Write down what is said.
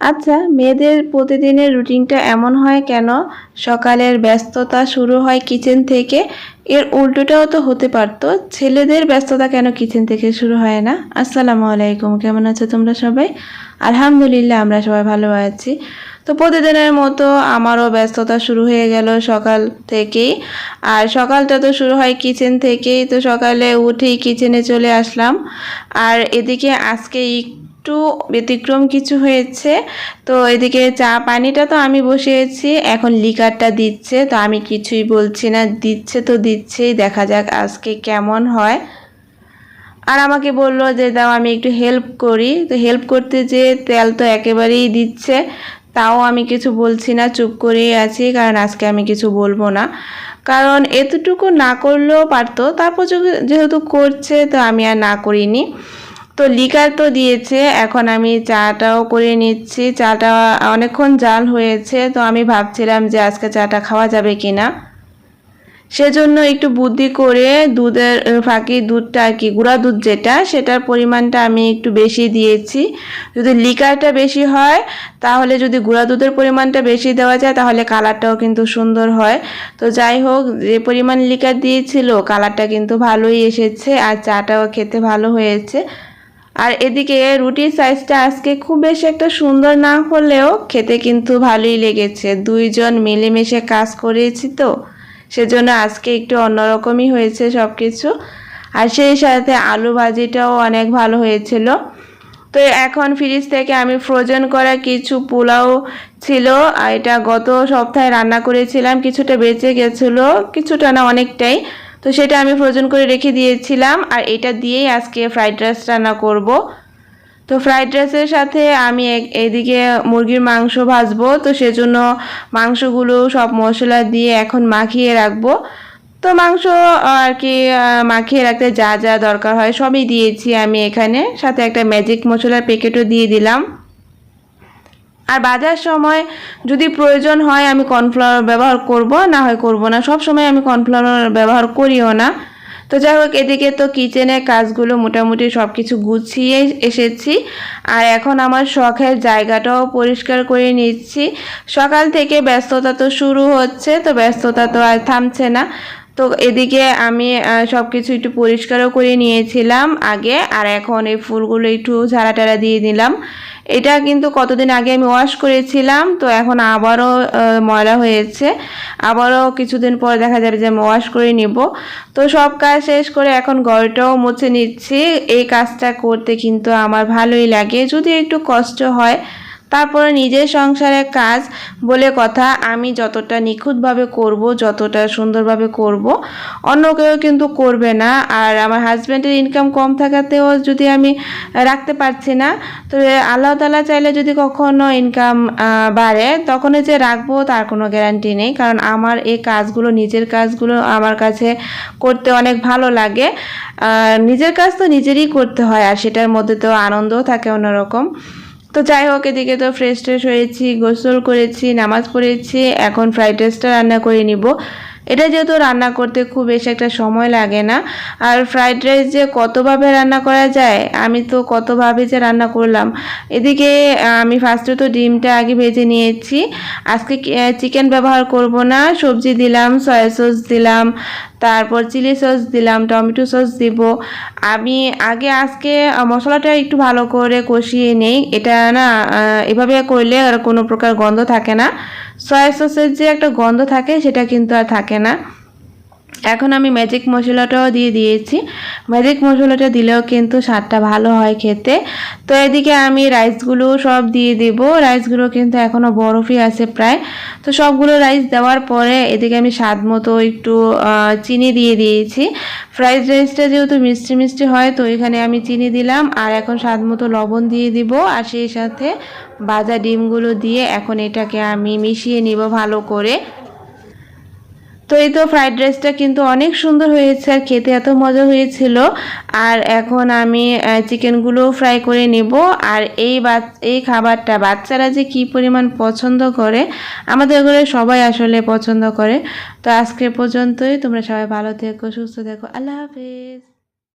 আচ্ছা মেয়েদের প্রতিদিনের রুটিনটা এমন হয় কেন? সকালের ব্যস্ততা শুরু হয় কিচেন থেকে। এর উল্টোটাও তো হতে পারতো। ছেলেদের ব্যস্ততা কেন কিচেন থেকে শুরু হয় না? আসসালামু আলাইকুম, কেমন আছো তোমরা সবাই? আলহামদুলিল্লাহ, আমরা সবাই ভালো আছি। তো প্রতিদিনের মতো আমারও ব্যস্ততা শুরু হয়ে গেল সকাল থেকেই। আর সকালটা তো শুরু হয় কিচেন থেকেই। তো সকালে উঠেই কিচেনে চলে আসলাম। আর এদিকে আজকে একটু ব্যতিক্রম কিছু হয়েছে। তো এদিকে চা পানিটা তো আমি বসিয়েছি, এখন লিকারটা দিচ্ছে। তো আমি কিছুই বলছি না, দিচ্ছে তো দিচ্ছেই, দেখা যাক আজকে কেমন হয়। আর আমাকে বলল যে, দাও, আমি একটু হেল্প করি। তো হেল্প করতে যে তেল তো একেবারেই দিচ্ছে। তাও আমি কিছু বলছি না, চুপ করেই আছি, কারণ আজকে আমি কিছু বলব না। কারণ এতটুকু না করলেও পারতো, তারপর যেহেতু করছে, তো আমি আর না করিনি। তো লিকার তো দিয়েছে, এখন আমি চাটাও করে নিচ্ছি। চাটা অনেকক্ষণ জাল হয়েছে, তো আমি ভাবছিলাম যে আজকে চাটা খাওয়া যাবে কি না সেজন্য একটু বুদ্ধি করে দুধের ফাঁকি দুধটা আর কি, গুঁড়া দুধ যেটা, সেটার পরিমাণটা আমি একটু বেশি দিয়েছি। যদি লিকারটা বেশি হয়, তাহলে যদি গুঁড়া দুধের পরিমাণটা বেশি দেওয়া যায়, তাহলে কালারটাও কিন্তু সুন্দর হয়। তো যাই হোক, যে পরিমাণ লিকার দিয়েছিল, কালারটা কিন্তু ভালোই এসেছে, আর চাটাও খেতে ভালো হয়েছে। আর এদিকে রুটির সাইজটা আজকে খুব বেশি একটা সুন্দর না হলেও খেতে কিন্তু ভালোই লেগেছে। দুইজন মিলেমিশে কাজ করেছি তো, সেজন্য আজকে একটু অন্যরকমই হয়েছে সব কিছু আর সেই সাথে আলু ভাজিটাও অনেক ভালো হয়েছিল। তো এখন ফ্রিজ থেকে আমি ফ্রোজেন করা কিছু পোলাও ছিল এটা গত সপ্তাহে রান্না করেছিলাম, কিছুটা বেঁচে গেছিল, কিছুটা না অনেকটাই। তো সেটা আমি ফ্রোজেন করে রেখে দিয়েছিলাম, আর এটা দিয়েই আজকে ফ্রাইড রাইস রান্না করব। তো ফ্রাইড রাইসের সাথে আমি এদিকে মুরগির মাংস ভাজবো, তো সেজন্য মাংসগুলো সব মশলা দিয়ে এখন মাখিয়ে রাখব। তো মাংস আর কি মাখিয়ে রাখতে যা যা দরকার হয় সবই দিয়েছি আমি এখানে। সাথে একটা ম্যাজিক মশলার প্যাকেটও দিয়ে দিলাম। আর বাজার সময় যদি প্রয়োজন হয় আমি কর্নফ্লাওয়ার ব্যবহার করব, না হয় করব না। সব সময় আমি কর্নফ্লাওয়ার ব্যবহার করিও না। তো যাই হোক, এদিকে তো কিচেনের কাজগুলো মোটামুটি সব কিছু গুছিয়ে এসেছি। আর এখন আমার শখের জায়গাটাও পরিষ্কার করে নিচ্ছি। সকাল থেকে ব্যস্ততা তো শুরু হচ্ছে, তো ব্যস্ততা তো আর থামছে না। তো এদিকে আমি সব কিছু একটু পরিষ্কারও করে নিয়েছিলাম আগে। আর এখন এই ফুলগুলো একটু ঝাড়া টাড়া দিয়ে দিলাম এটা কিন্তু কতদিন আগে আমি ওয়াশ করেছিলাম, তো এখন আবারও ময়লা হয়েছে। আবারও কিছুদিন পর দেখা যাবে যে আমি ওয়াশ করে নিব। তো সব কাজ শেষ করে এখন ঘরটাও মুছে নিচ্ছি। এই কাজটা করতে কিন্তু আমার ভালোই লাগে। যদি একটু কষ্ট হয় তারপরে নিজের সংসারের কাজ বলে কথা, আমি যতটা নিখুঁতভাবে করব, যতটা সুন্দরভাবে করব অন্য কেউ কিন্তু করবে না। আর আমার হাজব্যান্ডের ইনকাম কম থাকাতেও যদি আমি রাখতে পারছি না তবে আল্লাহ তালা চাইলে যদি কখনো ইনকাম বাড়ে তখন যে রাখব তার কোনো গ্যারান্টি নেই। কারণ আমার এই কাজগুলো, নিজের কাজগুলো আমার কাছে করতে অনেক ভালো লাগে। নিজের কাজ তো নিজেরই করতে হয়, আর সেটার মধ্যে তো আনন্দও থাকে অন্যরকম। তো যাই হোক, এদিকে তো ফ্রেশ ট্রেশ হয়েছি, গোসল করেছি, নামাজ পড়েছি, এখন ফ্রাইড রাইসটা রান্না করে নিব। এটা যেহেতু রান্না করতে খুব বেশি একটা সময় লাগে না, আর ফ্রাইড রাইস যে কতভাবে রান্না করা যায়, আমি তো কতভাবে যে রান্না করলাম। এদিকে আমি ফার্স্টে তো ডিমটা আগে ভেজে নিয়েছি। আজকে চিকেন ব্যবহার করব না, সবজি দিলাম সয়া সস দিলাম, তারপর চিলি সস দিলাম, টমেটো সস দিব। আমি আগে, আজকে মশলাটা একটু ভালো করে কষিয়ে নেই। এটা না এভাবে করলে আর কোনো প্রকার গন্ধ থাকে না। সয়া সসের যে একটা গন্ধ থাকে সেটা কিন্তু আর থাকে না। এখন আমি ম্যাজিক মশলাটাও দিয়ে দিয়েছি। ম্যাজিক মশলাটা দিলেও কিন্তু স্বাদটা ভালো হয় খেতে। তো এদিকে আমি রাইসগুলো সব দিয়ে দেব। রাইসগুলো কিন্তু এখনও বরফই আছে প্রায়। তো সবগুলো রাইস দেওয়ার পরে এদিকে আমি স্বাদ মতো একটু চিনি দিয়ে দিয়েছি। ফ্রাইড রাইসটা যেহেতু মিষ্টি মিষ্টি হয়, তো এখানে আমি চিনি দিলাম। আর এখন স্বাদ মতো লবণ দিয়ে দিব। আর সেই সাথে ভাজা ডিমগুলো দিয়ে এখন এটাকে আমি মিশিয়ে নিব ভালো করে। তো এই তো ফ্রাইড রাইসটা কিন্তু অনেক সুন্দর হয়েছে আর খেতে এত মজা হয়েছিল। আর এখন আমি চিকেনগুলো ফ্রাই করে নেব। আর এই এই খাবারটা বাচ্চারা যে কি পরিমাণ পছন্দ করে, আমাদের ঘরে সবাই আসলে পছন্দ করে। তো আজকে পর্যন্তই, তোমরা সবাই ভালো থেকো, সুস্থ থেকো, আল্লাহ হাফেজ।